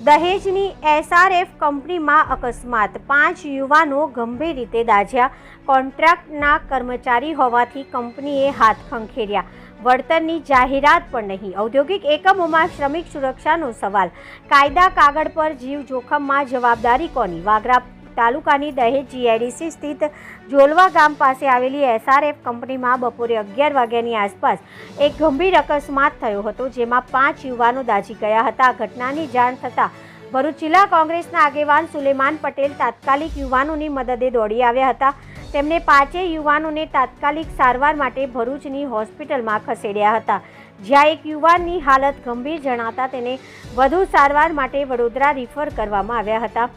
દહેજની SRF કંપનીમાં અકસ્માત. પાંચ યુવાનો ગંભીર રીતે દાઝ્યા. કોન્ટ્રાક્ટના કર્મચારી હોવાથી કંપનીએ હાથ ખંખેર્યા. વળતરની જાહેરાત પણ નહીં. ઔદ્યોગિક એકમોમાં શ્રમિક સુરક્ષાનો સવાલ. કાયદા કાગળ પર જીવ જોખમમાં જવાબદારી કોની? વાગરા તાલુકાની દહેજ જીઆઈડીસી સ્થિત જોલવા ગામ પાસે આવેલી એસઆરએફ કંપનીમાં બપોરે અગિયાર વાગ્યાની આસપાસ એક ગંભીર અકસ્માત થયો હતો, જેમાં પાંચ યુવાનો દાઝી ગયા હતા. ઘટનાની જાણ થતાં ભરૂચ જિલ્લા કોંગ્રેસના આગેવાન સુલેમાન પટેલ તાત્કાલિક યુવાનોની મદદે દોડી આવ્યા હતા. તેમણે પાંચેય યુવાનોને તાત્કાલિક સારવાર માટે ભરૂચની હોસ્પિટલમાં ખસેડ્યા હતા. જ્યાં એક યુવાનની હાલત ગંભીર જણાતા તેને વધુ સારવાર માટે વડોદરા રિફર કરવામાં આવ્યા હતા.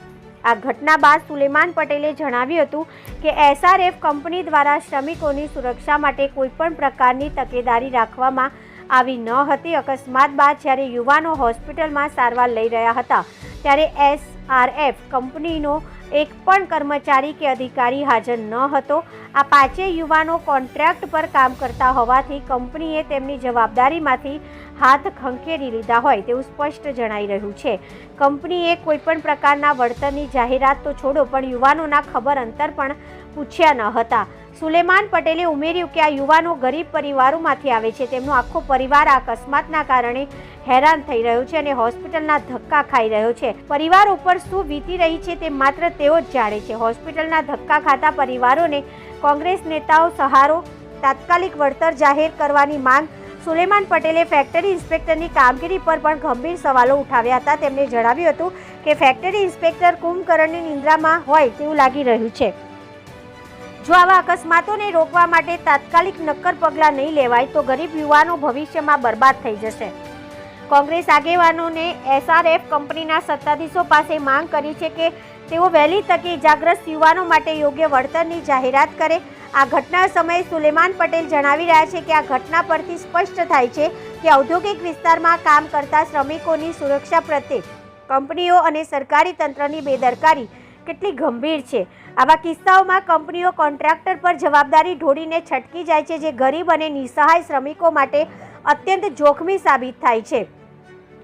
આ ઘટના બાદ સુલેમાન પટેલે જણાવ્યું હતું કે એસઆરએફ કંપની દ્વારા શ્રમિકોની સુરક્ષા માટે કોઈપણ પ્રકારની તકેદારી રાખવામાં આવી ન હતી. અકસ્માત બાદ જ્યારે યુવાનો હોસ્પિટલમાં સારવાર લઈ રહ્યા હતા, ત્યારે એસઆરએફ કંપનીનો એક પણ કર્મચારી કે અધિકારી હાજર ન હતો. આ પાંચેય યુવાનો કોન્ટ્રાક્ટ પર કામ કરતા હોવાથી કંપનીએ તેમની જવાબદારીમાંથી હાથ ખંખેરી લીધા હોય તેવું સ્પષ્ટ જણાઈ રહ્યું છે. કંપનીએ કોઈપણ પ્રકારના વળતરની જાહેરાત તો છોડો, પણ યુવાનોના ખબર અંતર પણ પૂછ્યા ન હતા. સુલેમાન પટેલે ઉમેર્યું કે આ યુવાનો ગરીબ પરિવારોમાંથી આવે છે. તેમનો આખો પરિવાર આ અકસ્માતના કારણે હેરાન થઈ રહ્યો છે અને હોસ્પિટલના ધક્કા ખાઈ રહ્યો છે. પરિવાર ઉપર શું વીતી રહી છે તે માત્ર તેઓ જ જાણે છે. હોસ્પિટલના ધક્કા ખાતા પરિવારોને કોંગ્રેસ નેતાઓ સહારો, તાત્કાલિક વળતર જાહેર કરવાની માંગ, સુલેમાન પટેલે ફેક્ટરી ઇન્સ્પેક્ટરની કામગીરી પર પણ ગંભીર સવાલો ઉઠાવ્યા હતા. તેમણે જણાવ્યું હતું કે ફેક્ટરી ઇન્સ્પેક્ટર કુંભકર્ણની નિંદ્રામાં હોય તેવું લાગી રહ્યું છે. જો આવા અકસ્માતોને રોકવા માટે તાત્કાલિક નક્કર પગલાં નહીં લેવાય તો ગરીબ યુવાનો ભવિષ્યમાં બરબાદ થઈ જશે. કોંગ્રેસ આગેવાનોને એસઆરએફ કંપનીના સત્તાધીશો પાસે માંગ કરી છે કે તેઓ વહેલી તકે ઇજાગ્રસ્ત યુવાનો માટે યોગ્ય વળતરની જાહેરાત કરે. આ ઘટના સમયે સુલેમાન પટેલ જણાવી રહ્યા છે કે આ ઘટના પરથી સ્પષ્ટ થાય છે કે ઔદ્યોગિક વિસ્તારમાં કામ કરતા શ્રમિકોની સુરક્ષા પ્રત્યે કંપનીઓ અને સરકારી તંત્રની બેદરકારી કેટલી ગંભીર છે. આવા કિસ્સાઓમાં કંપનીઓ કોન્ટ્રાક્ટર પર જવાબદારી ઢોળીને છટકી જાય છે, જે ગરીબ અને નિસહાય શ્રમિકો માટે અત્યંત જોખમી સાબિત થાય છે.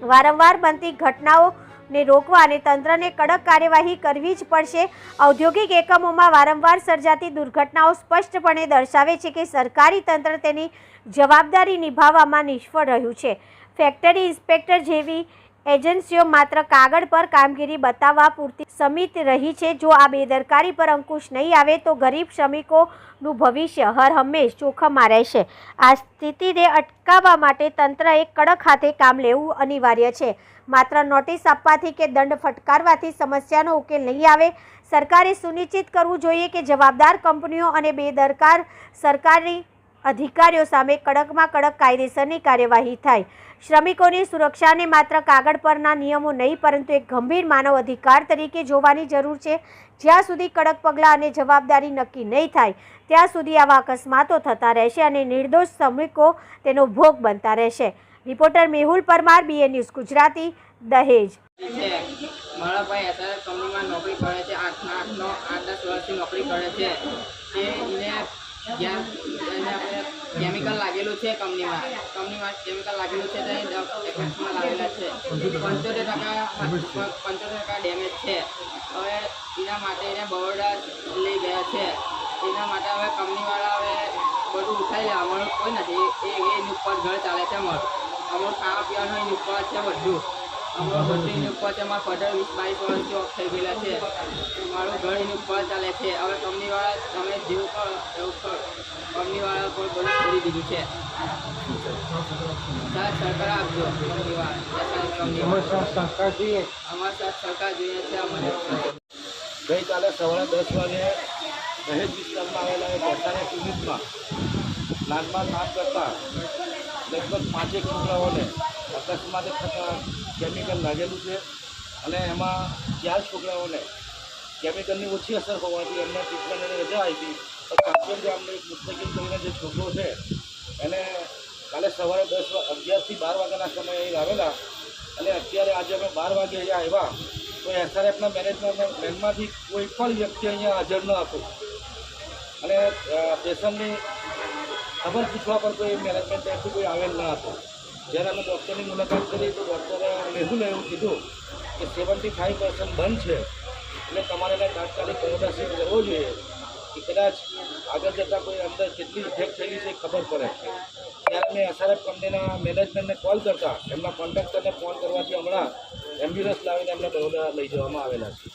વારંવાર બનતી ઘટનાઓને રોકવા અને તંત્રને કડક કાર્યવાહી કરવી જ પડશે. ઔદ્યોગિક એકમોમાં વારંવાર સર્જાતી દુર્ઘટનાઓ સ્પષ્ટપણે દર્શાવે છે કે સરકારી તંત્ર તેની જવાબદારી નિભાવવામાં નિષ્ફળ રહ્યું છે. ફેક્ટરી ઇન્સ્પેક્ટર જેવી એજન્સીઓ માત્ર કાગળ પર કામગીરી બતાવવા પૂરતી સમિત રહી છે. જો આ બેદરકારી પર અંકુશ નહીં આવે તો ગરીબ શ્રમિકોનું ભવિષ્ય હર હંમેશ જોખમમાં રહેશે. આ સ્થિતિને અટકાવવા માટે તંત્રએ કડક હાથે કામ લેવું અનિવાર્ય છે. માત્ર નોટિસ આપવાથી કે દંડ ફટકારવાથી સમસ્યાનો ઉકેલ નહીં આવે, સરકારે સુનિશ્ચિત કરવું જોઈએ કે જવાબદાર કંપનીઓ અને બેદરકાર સરકારી અધિકારીઓ સામે કડકમાં કડક કાયદેસરની કાર્યવાહી થાય. શ્રમિકોની સુરક્ષાને માત્ર કાગળ પરના નિયમો નહીં, પરંતુ એક ગંભીર માનવ અધિકાર તરીકે જોવાની જરૂર છે. જ્યાં સુધી કડક પગલાં અને જવાબદારી નક્કી નહીં થાય, ત્યાં સુધી આવા અકસ્માતો થતા રહેશે અને નિર્દોષ શ્રમિકો તેનો ભોગ બનતા રહેશે. Reporter Mehul Parmar BA news Gujarati, Dahej. કરે છે કેમિકલ લાગેલું છે કંપનીમાં. કંપનીમાં કેમિકલ લાગેલું છે તે એફેક્ટમાં લાગેલા છે. પંચોતેર ટકા પંચોતેર ટકા ડેમેજ છે. હવે એના માટે એને બરોડા લઈ ગયા છે. એના માટે હવે કંપનીવાળા હવે બધું ઉઠાવી લે. અમારું કોઈ નથી. એ એની ઉપર ઘર ચાલે છે અમારું અમારું ખાવા પીવાનું એની ઉપર છે બધું. અમારું બધું એની ઉપર અમારા ફાધર વીસ બાવીસ વર્ષથી ઓફ થઈ ગયેલા છે. મારું ઘર એની ઉપર ચાલે છે. હવે કંપનીવાળા તમે જેવું કરો એવું કરો કંપનીવાળા પણ બધું છોડી દીધું છે. સાહેબ સરકાર આપજો કંપનીવાળા. સરકાર જોઈએ. અમારે સાથ સરકાર જોઈએ છે અમને. ગઈકાલે સવારે દસ વાગે દહેજ વિસ્તારમાં આવેલા એક એસઆરએફ યુનિટમાં પ્લાન્ટમાં કામ કરતા લગભગ પાંચેક છોકરાઓને અકસ્માતે થતાં કેમિકલ લાગેલું છે અને એમાં ચાર છોકરાઓને કેમિકલની ઓછી અસર હોવાથી એમને ટ્રીટમેન્ટની રજા આપી. તો કાંચન ગામનો એક મુસ્તકીમ કરીને જે છોકરો છે, એને કાલે સવારે દસ અગિયારથી બાર વાગ્યાના સમયે અહીં આવેલા. અને અત્યારે આજે અમે બાર વાગે અહીંયા આવ્યા. તો એસઆરએફના મેનેજમેન્ટ મેનમાંથી કોઈ પણ વ્યક્તિ અહીંયા હાજર ન હતો. અને પેશન્ટની ખબર પૂછવા પર કોઈ મેનેજમેન્ટ તરફથી કોઈ આવેલ ન હતું. જ્યારે અમે ડૉક્ટરની મુલાકાત કરી તો ડૉક્ટરે મેહુલે એવું કીધું કે સેવન્ટી ફાઈવ પર્સન્ટ બંધ છે. એટલે તમારે એને તાત્કાલિક બરોડા શિફ્ટ કરવો જોઈએ. કે કદાચ આગળ જતાં કોઈ અંદર કેટલી ઇફેક્ટ થયેલી છે ખબર પડે. ત્યારે મેં એસઆરએફ કંપનીના મેનેજમેન્ટને કોલ કરતા. એમના કોન્ટ્રાક્ટરને ફોન કરવાથી હમણાં એમ્બ્યુલન્સ લાવીને એમને બરોડા લઈ જવામાં આવેલા છે.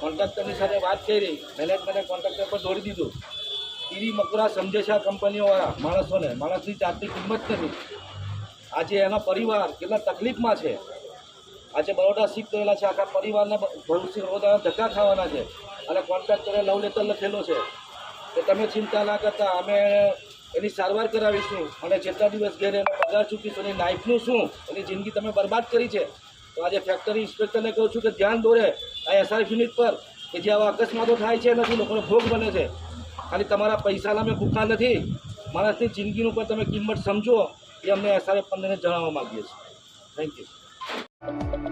કોન્ટ્રાક્ટરની સાથે વાત કરી. મેનેજમેન્ટે કોન્ટ્રાક્ટર પર દોડી દીધું. ઈરી મકુરા સમજે છે કંપનીઓવાળા માણસોને. માણસની જાતની કિંમત નથી આજે એનો પરિવાર કેટલા તકલીફમાં છે? આજે બરોડા શીખ કરેલા છે, આખા પરિવારને ભવિષ્ય બરોડા ધક્કા ખાવાના છે. અને કોન્ટ્રાક્ટરે લવ લેટર લખેલો છે. કે તમે ચિંતા ના કરતા, અમે એની સારવાર કરાવીશું અને જેટલા દિવસ ઘેર એનો પગાર ચૂકીશું, એની લાઈફનું શું, એની જિંદગી તમે બરબાદ કરી છે. તો આજે ફેક્ટરી ઇન્સ્પેક્ટરને કહું છું કે ધ્યાન દોરે, આ એસઆર યુનિટ પર, કે જે આવા અકસ્માતો થાય છે નથી લોકોને ભોગ બને છે. ખાલી તમારા પૈસાના મેં ભૂખા નથી. માણસની જિંદગીનું પણ તમે કિંમત સમજો. એ અમને એસઆરએફ પંદરને જણાવવા માગીએ છીએ. Thank you